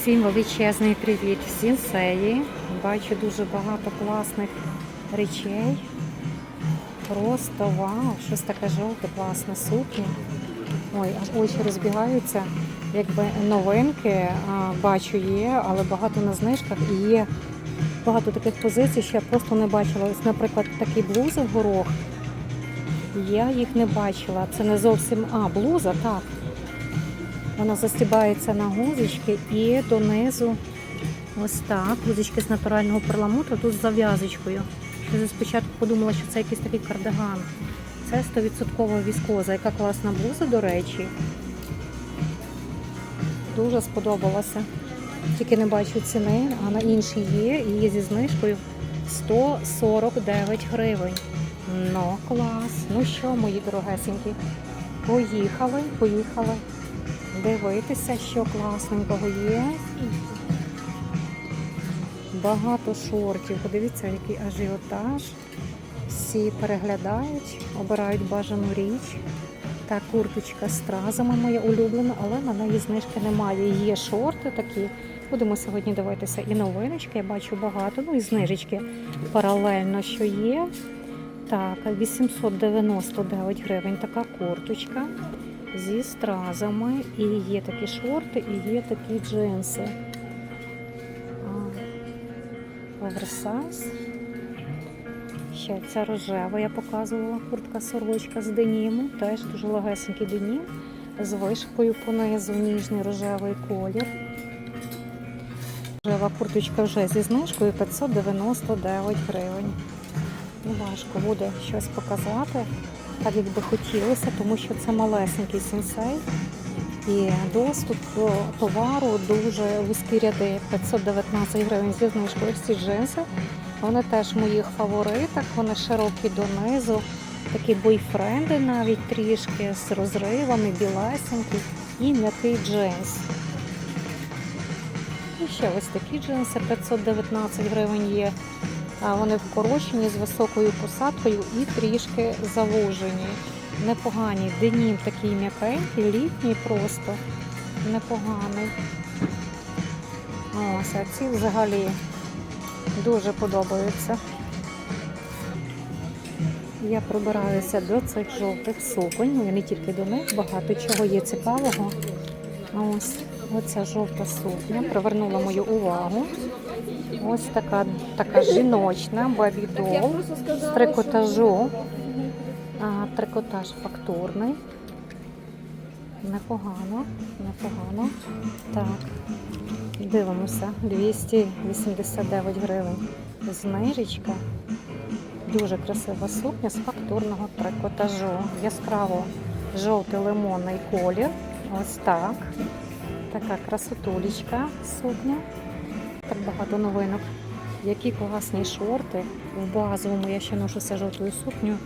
Всім величезний привіт з Сінсеї. Бачу дуже багато класних речей. Просто вау, щось таке жовте, класне сукня. Ой, аж очі розбігаються. Якби новинки а, бачу є, але багато на знижках і є багато таких позицій, що я просто не бачила. Ось, наприклад, такі блузи в горох. Я їх не бачила. Це не зовсім. А, блуза, так. Вона застібається на гузочки і донизу ось так. Гузочки з натурального перламутру, тут з зав'язочкою. Я спочатку подумала, що це якийсь такий кардиган. Це 100% віскоза. Яка класна блуза, до речі. Дуже сподобалася. Тільки не бачу ціни, а на іншій є і є зі знижкою 149 гривень. Ну, клас. Ну що, мої дорогесенькі, поїхали, поїхали дивитися, що класненького є. Багато шортів. Подивіться, який ажіотаж. Всі переглядають, обирають бажану річ. Та курточка з стразами моя улюблена, але на неї знижки немає. Є шорти такі. Будемо сьогодні дивитися і новиночки. Я бачу багато, ну і знижечки паралельно, що є. Так, 899 гривень така курточка зі стразами. І є такі шорти, і є такі джинси. Оверсайз. Ще ця рожева я показувала куртка сорочка з деніму. Теж дуже легесенький денім. З вишивкою понизу ніжний рожевий колір. Рожева курточка вже зі знижкою 599 гривень. Ну, важко буде щось показати, так як би хотілося, тому що це малесенький сенсей. І доступ до товару дуже вузькі ряди 519 гривень зі знижкою всі джинси. Вони теж в моїх фаворитах, вони широкі донизу, такі бойфренди навіть трішки з розривами, білесенькі і м'який джинс. І ще ось такі джинси 519 гривень є. Вони вкорочені з високою посадкою і трішки завужені. Непогані. Денім такий м'якенький, літній просто непоганий. Ось, а ці взагалі дуже подобаються. Я пробираюся до цих жовтих суконь, ну не тільки до них, багато чого є цікавого. Ось оця жовта сукня привернула мою увагу. Ось така така жіночна бабідол з трикотажу. А, трикотаж фактурний. Непогано, непогано. Так, дивимося. 289 гривень. Знижечка. Дуже красива сукня з фактурного трикотажу. Яскраво жовтий лимонний колір. Ось так. Така красотулечка сукня. Так багато новинок. Які класні шорти. В базовому я ще ношу жовтою сукню.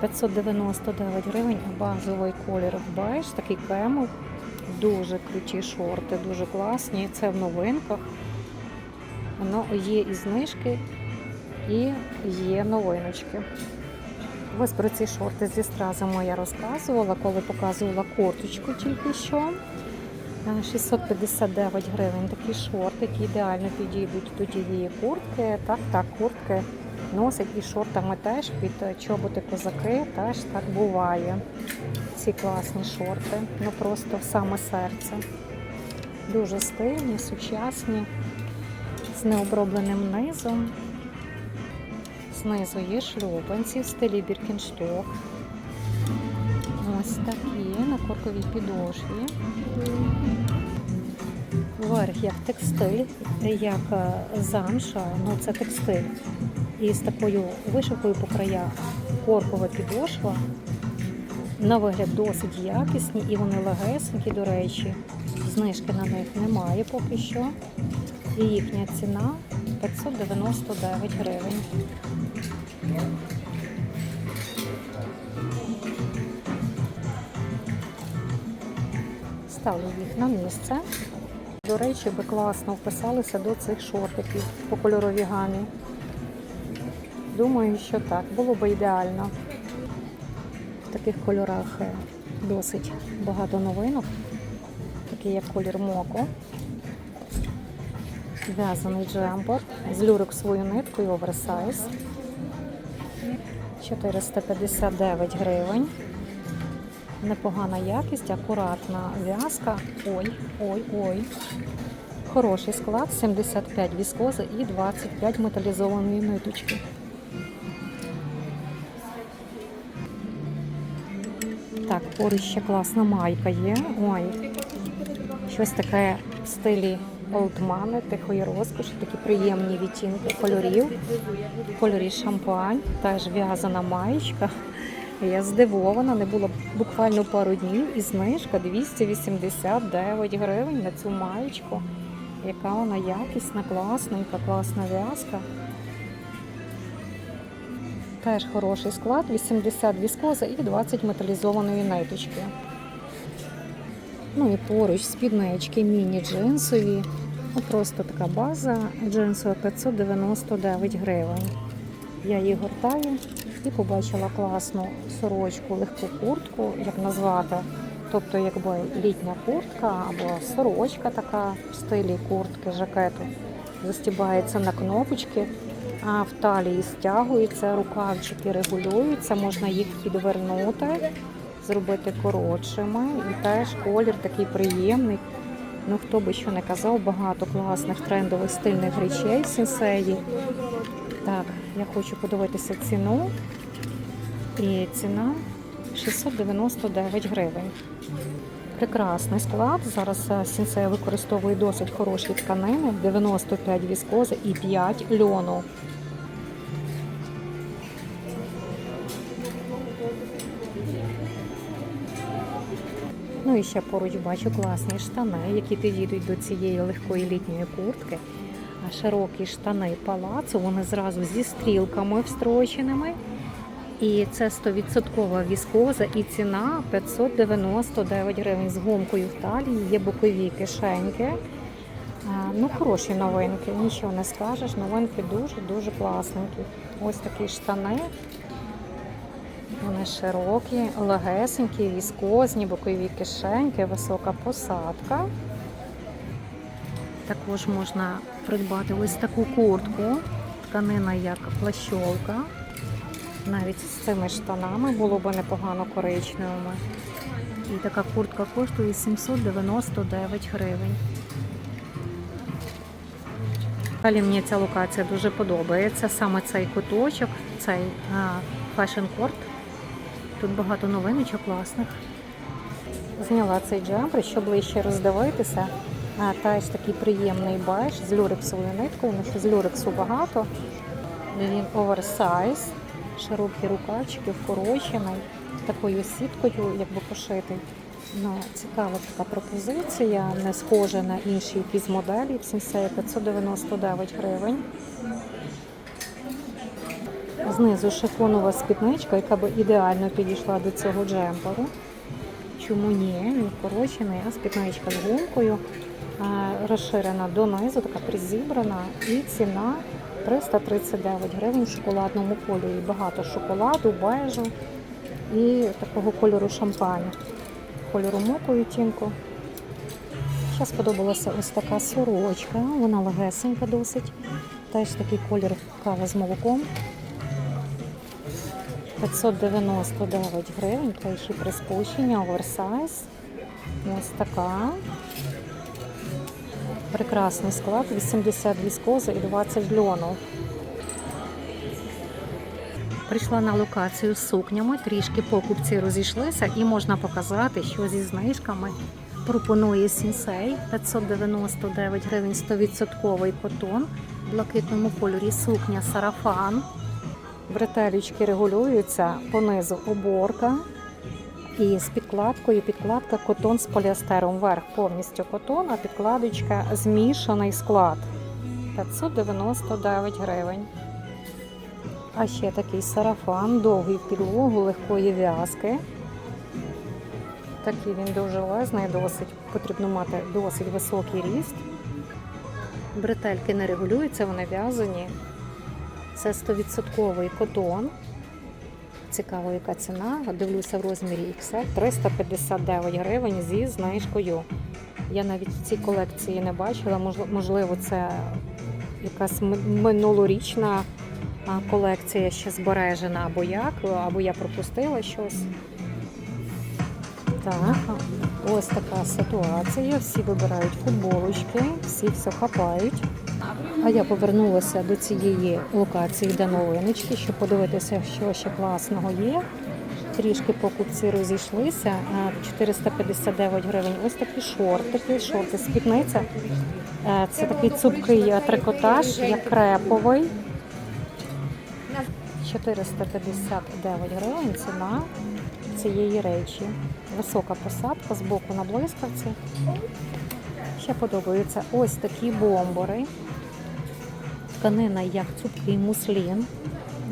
599 гривень, а базовий колір беж, такий кемов. Дуже круті шорти, дуже класні. Це в новинках. Воно є і знижки, і є новиночки. Ось про ці шорти зі стразами я розказувала, коли показувала курточку тільки що. 659 гривень такі шорти, які ідеально підійдуть до тієї куртки. Так, так, куртки носить і шортами теж під чоботи козаки, теж так буває. Ці класні шорти, ну просто в саме серце. Дуже стильні, сучасні, з необробленим низом. Знизу є шлюпанці в стилі Біркіншток. Такі на корковій підошві. Верх як текстиль, як е, замша, ну це текстиль. І з такою вишивкою по краях коркова підошва. На вигляд досить якісні і вони легесенькі, до речі. Знижки на них немає поки що. І їхня ціна 599 гривень. Ставлю їх на місце. До речі, би класно вписалися до цих шортиків по кольоровій гамі. Думаю, що так, було б ідеально. В таких кольорах е, досить багато новинок, такий як колір моко. В'язаний джемпер з люрексовою ниткою оверсайз. 459 гривень. Непогана якість, акуратна в'язка. Ой, ой, ой. Хороший склад, 75 віскози і 25 металізованої ниточки. Так, поруч ще класна майка є. Ой, щось таке в стилі олдмани, тихої розкоші, такі приємні відтінки кольорів. Кольорі шампань, теж в'язана маєчка. Я здивована, не було буквально пару днів і знижка 289 гривень на цю маєчку. Яка вона якісна, класненька, класна в'язка. Теж хороший склад, 80 віскоза і 20 металізованої ниточки. Ну і поруч спіднички міні-джинсові. Ну, просто така база джинсова 599 гривень. Я її гортаю і побачила класну сорочку, легку куртку, як назвати. Тобто, якби літня куртка або сорочка така в стилі куртки, жакету. Застібається на кнопочки, а в талії стягується, рукавчики регулюються, можна їх підвернути, зробити коротшими. І теж колір такий приємний. Ну, хто би що не казав, багато класних трендових стильних речей в сенсеї. Так, я хочу подивитися ціну. І ціна 699 гривень. Прекрасний склад. Зараз е, використовує досить хороші тканини, 95 віскози і 5 льону. Ну і ще поруч бачу класні штани, які підійдуть до цієї легкої літньої куртки. Широкі штани палацу, вони зразу зі стрілками встроченими. І це 100% віскоза і ціна 599 гривень з гумкою в талії, є бокові кишеньки. Ну, хороші новинки, нічого не скажеш. Новинки дуже-дуже класненькі. Ось такі штани. Вони широкі, легесенькі, віскозні, бокові кишеньки, висока посадка. Також можна придбати ось таку куртку, тканина як плащолка. Навіть з цими штанами було б непогано коричневими. І така куртка коштує 799 гривень. Далі мені ця локація дуже подобається. Саме цей куточок, цей фешн-корт. Тут багато новиночок класних. Зняла цей джемпер, щоб ближче роздивитися. А, Теж такий приємний беж з люрексовою ниткою, ну що з люрексу багато. Він оверсайз, широкі рукавчики, вкорочений, такою сіткою, якби пошитий. Ну, цікава така пропозиція, не схожа на інші якісь моделі. В Сінсеї 599 гривень. Знизу шифонова спідничка, яка би ідеально підійшла до цього джемперу. Чому ні? Він вкорочений, а спідничка з гумкою розширена донизу, така призібрана. І ціна 339 гривень в шоколадному кольорі. Багато шоколаду, бежу і такого кольору шампаню. Кольору моку відтінку. Ще сподобалася ось така сорочка, вона легесенька досить. Теж такий колір кава з молоком. 599 гривень, та ще при оверсайз. Ось така. Прекрасний склад, 80 віскози і 20 льону. Прийшла на локацію з сукнями, трішки покупці розійшлися і можна показати, що зі знижками пропонує сінсей 599 гривень 100% котон в блакитному кольорі сукня сарафан. Бретелічки регулюються понизу оборка. І з підкладкою підкладка котон з поліастером вверх повністю котон, а підкладочка змішаний склад 599 гривень. А ще такий сарафан, довгий в підлогу, легкої в'язки. Такий він дуже лезний, досить потрібно мати досить високий ріст. Бретельки не регулюються, вони в'язані. Це 100% котон. Цікаво, яка ціна. Дивлюся в розмірі XL 359 гривень зі знижкою. Я навіть в цій колекції не бачила. Можливо, це якась минулорічна колекція ще збережена, або як, або я пропустила щось. Так, ось така ситуація. Всі вибирають футболочки, всі все хапають. А я повернулася до цієї локації, де новиночки, щоб подивитися, що ще класного є. Трішки покупці розійшлися. 459 гривень. Ось такі шортики, шорти, спідниця. Е, Це такий цупкий е, трикотаж, як креповий. 459 гривень ціна цієї речі. Висока посадка з боку на блискавці. Ще подобаються ось такі бомбори. Тканина як цупкий муслін.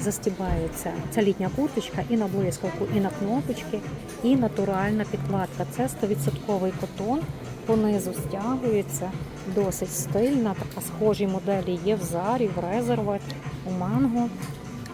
Застібається ця літня курточка і на блискавку, і на кнопочки, і натуральна підкладка. Це 100% котон. Понизу стягується, досить стильна, така схожі моделі є в зарі, в резерват, у манго.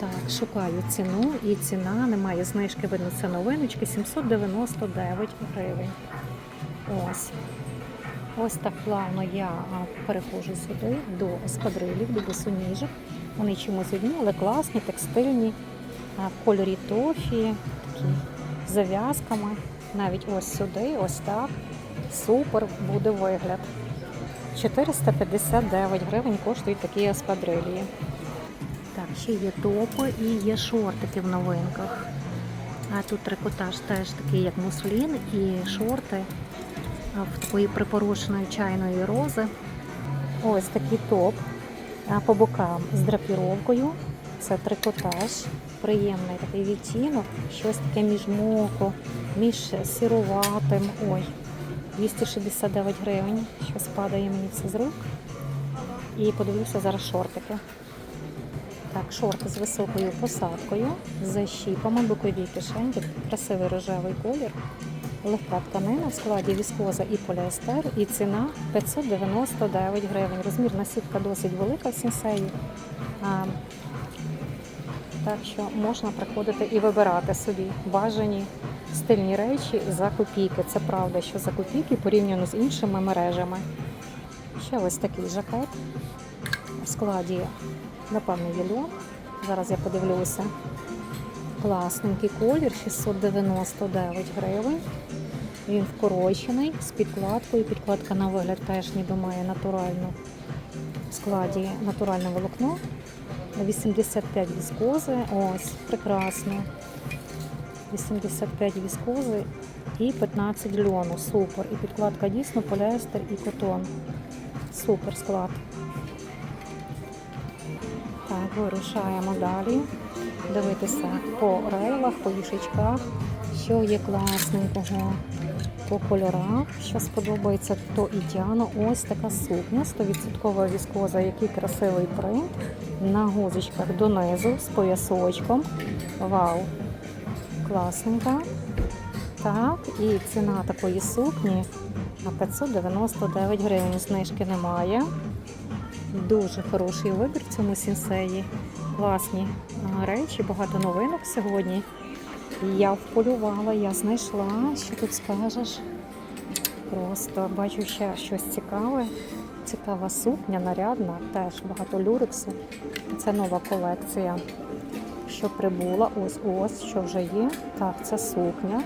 Так, шукаю ціну і ціна немає знижки, видно, це новиночки 799 гривень. Ось. Ось так плавно я переходжу сюди до ескадрилів, до босоніжок. Вони чимось одні, але класні, текстильні, в кольорі тофі, такі з зав'язками. Навіть ось сюди, ось так. Супер буде вигляд. 459 гривень коштують такі ескадрилії. Так, ще є топи і є шортики в новинках. А тут трикотаж теж такий, як муслін, і шорти в такої припорошеної чайної рози. Ось такий топ по бокам з драпіровкою. Це трикотаж, приємний такий відтінок, щось таке між моко, між сіруватим. Ой, 269 гривень, щось падає мені все з рук. І подивлюся зараз шортики. Так, шорти з високою посадкою, з защіпами, бокові кишеньки, красивий рожевий колір, легка тканина в складі віскоза і поліестер, і ціна 599 гривень. Розмірна сітка досить велика в сінсеї. Так що можна приходити і вибирати собі бажані стильні речі за копійки. Це правда, що за копійки порівняно з іншими мережами. Ще ось такий жакет в складі напевно, єльон. Зараз я подивлюся. Класненький колір, 699 гривень. Він вкорочений з підкладкою. Підкладка на вигляд теж ніби має натуральну в складі натуральне волокно. 85 віскози. Ось, прекрасно. 85 віскози і 15 льону. Супер. І підкладка дійсно поліестер і котон. Супер склад. Так, вирушаємо далі. Дивитися по рейлах, по вішечках, що є класненького. По кольорах, що сподобається, то ідеально. Ось така сукня, 100% віскоза, який красивий принт. На гузочках донизу з поясочком. Вау! Класненька. Так, і ціна такої сукні на 599 гривень. Знижки немає. Дуже хороший вибір в цьому сінсеї. Класні речі, багато новинок сьогодні. Я вполювала, я знайшла. Що тут скажеш? Просто бачу ще щось цікаве. Цікава сукня, нарядна, теж багато люрексу. Це нова колекція, що прибула. Ось ось, що вже є. Так, це сукня.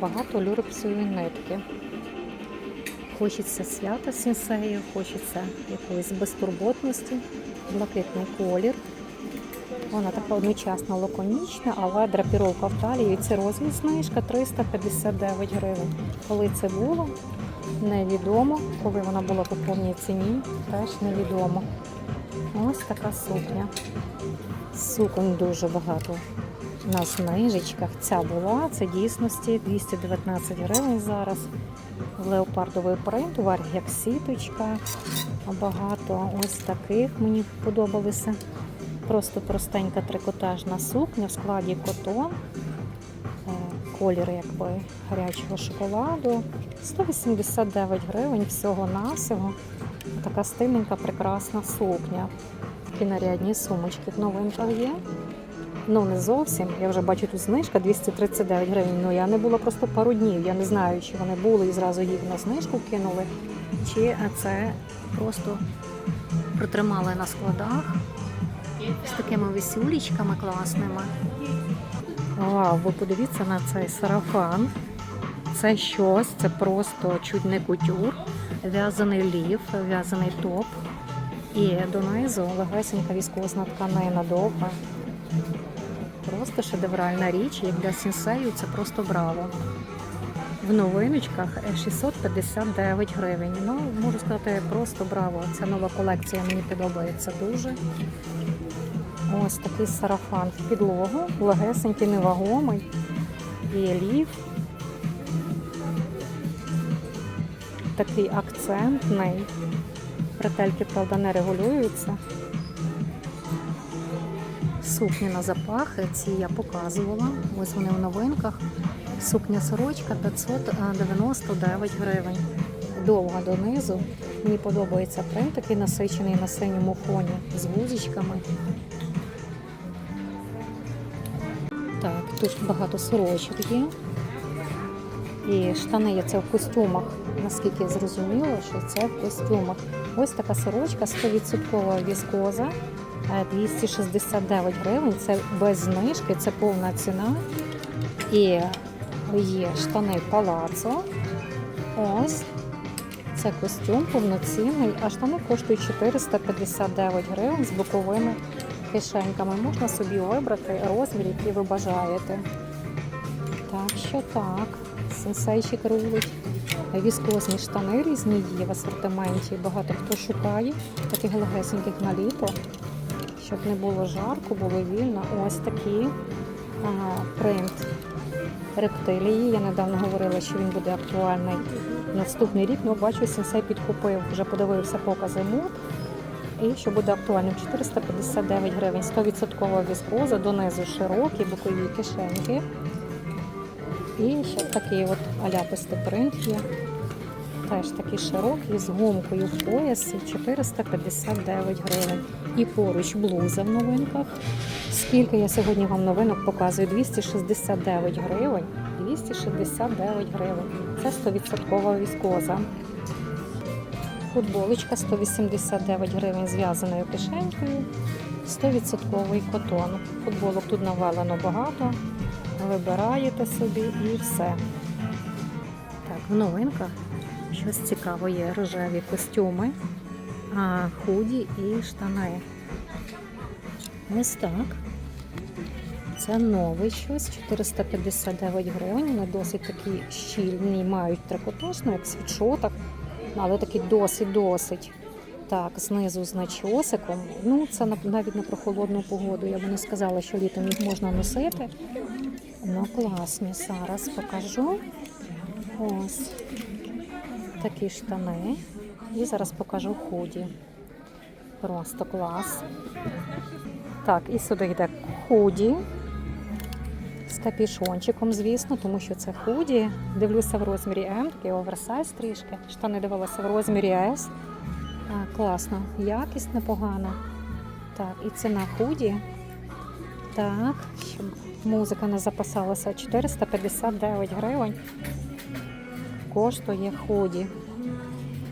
Багато люрексової нитки. Хочеться свята сінсею, хочеться якоїсь безтурботності, блакитний колір. Вона така одночасно лаконічна, але драпіровка в талії. Це розмір знижка 359 гривень. Коли це було, невідомо. Коли вона була по повній ціні, теж невідомо. Ось така сукня. Сукон дуже багато на знижечках. Ця була, це дійсності 219 гривень зараз. Леопардовий принт, верх як сіточка. Багато ось таких мені подобалися. Просто простенька трикотажна сукня в складі котон. Е, Колір якби гарячого шоколаду. 189 гривень всього-навсього. Така стильненька, прекрасна сукня. Такі нарядні сумочки в новинках є. Ну, не зовсім. Я вже бачу тут знижка 239 гривень. Ну я не була просто пару днів. Я не знаю, чи вони були і зразу їх на знижку кинули, чи це просто протримали на складах з такими висюлічками класними. Вау, ви подивіться на цей сарафан. Це щось, це просто чуть не кутюр, в'язаний лів, в'язаний топ. І донизу легесенька віскозна тканина довга. Просто шедевральна річ, як для сінсею, це просто браво. В новиночках е, 659 гривень. Ну, можу сказати, просто браво. Ця нова колекція мені подобається дуже. Ось такий сарафан в підлогу, легесенький, невагомий. І лів. Такий акцентний. Бретельки, правда, не регулюються. Сукні на запахи, ці я показувала. Ось вони в новинках. Сукня сорочка 599 гривень. Довга донизу. Мені подобається принт такий насичений на синьому фоні з гузичками. Тут багато сорочок є. І штани є це в костюмах. Наскільки я зрозуміла, що це в костюмах. Ось така сорочка 100% віскоза. е, 269 гривень. Це без знижки, це повна ціна. І є штани палацо. Ось. Це костюм повноцінний, а штани коштують 459 гривень з боковими кишеньками. Можна собі вибрати розмір, який ви бажаєте. Так що так, сенсейчик рулить. Віскозні штани різні є в асортименті. Багато хто шукає таких легесеньких на літо, щоб не було жарко, було вільно. Ось ага, принт рептилії. Я недавно говорила, що він буде актуальний наступний рік. Ну, бачу, сенсей підкупив, вже подивився покази мод. І що буде актуальним 459 гривень, 100% віскоза, донизу широкі, бокові кишеньки. І ще такий от аляпистий принт є. Теж такий широкий, з гумкою в поясі 459 гривень. І поруч блуза в новинках. Скільки я сьогодні вам новинок показую? 269 гривень. 269 гривень. Це 100% віскоза. Футболочка 189 гривень з в'язаною кишенькою. 100% котон. Футболок тут навалено багато. Вибираєте собі і все. Так, в новинках щось цікаве є. Рожеві костюми, а, худі і штани. Ось так. Це новий щось, 459 гривень. Вони досить такі щільні, мають трикотажну, як світшотах, але такі досить-досить. Так, знизу з начосиком. Ну, це на- навіть на прохолодну погоду. Я б не сказала, що літом їх можна носити. Ну, класні. Зараз покажу. Ось такі штани. І зараз покажу худі. Просто клас. Так, і сюди йде худі. Капішончиком, звісно, тому що це худі. Дивлюся в розмірі М, такий оверсайз трішки. Штани дивилася в розмірі С. А, класно, якість непогана. Так, і ціна худі. Так, щоб музика не запасалася. 459 гривень. Коштує худі.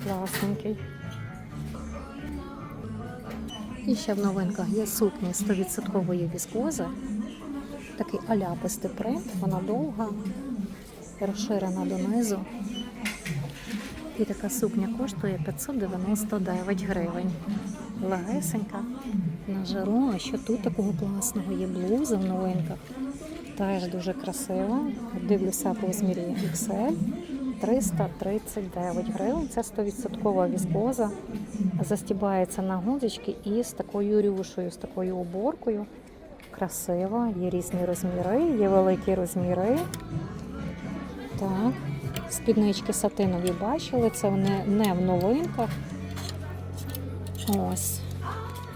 Класненький. І ще в новинках є сукні 100% віскози. Такий аляпистий принт, вона довга, розширена донизу. І така сукня коштує 599 гривень. Легесенька на жару. А що тут такого класного є блуза в новинках. Теж дуже красива. Дивлюся по розмірі XL. 339 гривень. Це 100% віскоза. Застібається на гудзички і з такою рюшею, з такою оборкою. Красива, є різні розміри, є великі розміри. Так, спіднички сатинові бачили, це не, не в новинках. Ось.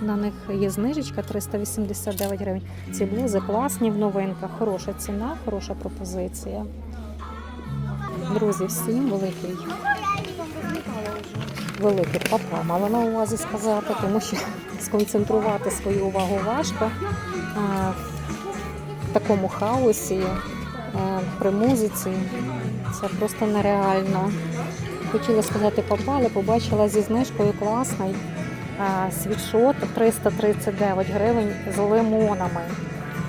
На них є знижечка 389 гривень. Ці блузи класні в новинках, хороша ціна, хороша пропозиція. Друзі, всім великий. Великий папа мала на увазі сказати, тому що сконцентрувати свою увагу важко. А, такому хаосі, е, при музиці. Це просто нереально. Хотіла сказати папа, але побачила зі знижкою класний е, світшот 339 гривень з лимонами.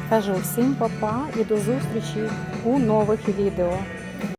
Кажу всім папа і до зустрічі у нових відео.